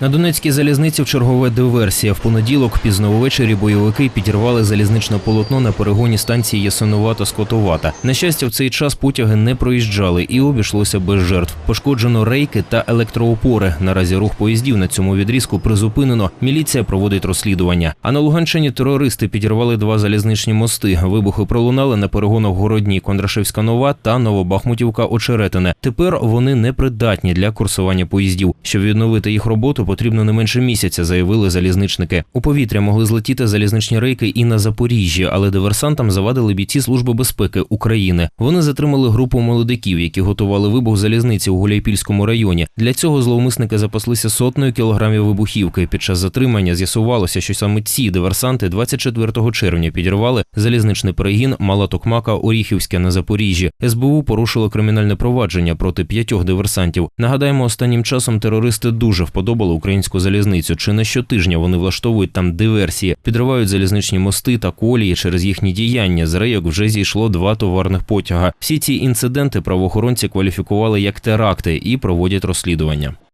На Донецькій залізниці в чергова диверсія. В понеділок пізно ввечері бойовики підірвали залізничне полотно на перегоні станції Ясиновата Скотовата. На щастя, в цей час потяги не проїжджали і обійшлося без жертв. Пошкоджено рейки та електроопори. Наразі рух поїздів на цьому відрізку призупинено. Міліція проводить розслідування. А на Луганщині терористи підірвали два залізничні мости. Вибухи пролунали на перегонах Городній Кондрашевська Нова та Новобахмутівка Очеретине. Тепер вони непридатні для курсування поїздів. Щоб відновити їх роботу, потрібно не менше місяця, заявили залізничники. У повітря могли злетіти залізничні рейки і на Запоріжжі, але диверсантам завадили бійці Служби безпеки України. Вони затримали групу молодиків, які готували вибух залізниці у Гуляйпільському районі. Для цього зловмисники запаслися сотнею кілограмів вибухівки. Під час затримання з'ясувалося, що саме ці диверсанти 24 червня підірвали залізничний перегін Мала Токмака Оріхівське на Запоріжжі. СБУ порушило кримінальне провадження проти п'ятьох диверсантів. Нагадаємо, останнім часом терористи дуже вподобали українську залізницю. Чи не щотижня вони влаштовують там диверсії, підривають залізничні мости та колії через їхні діяння. З рейок вже зійшло два товарних потяга. Всі ці інциденти правоохоронці кваліфікували як теракти і проводять розслідування.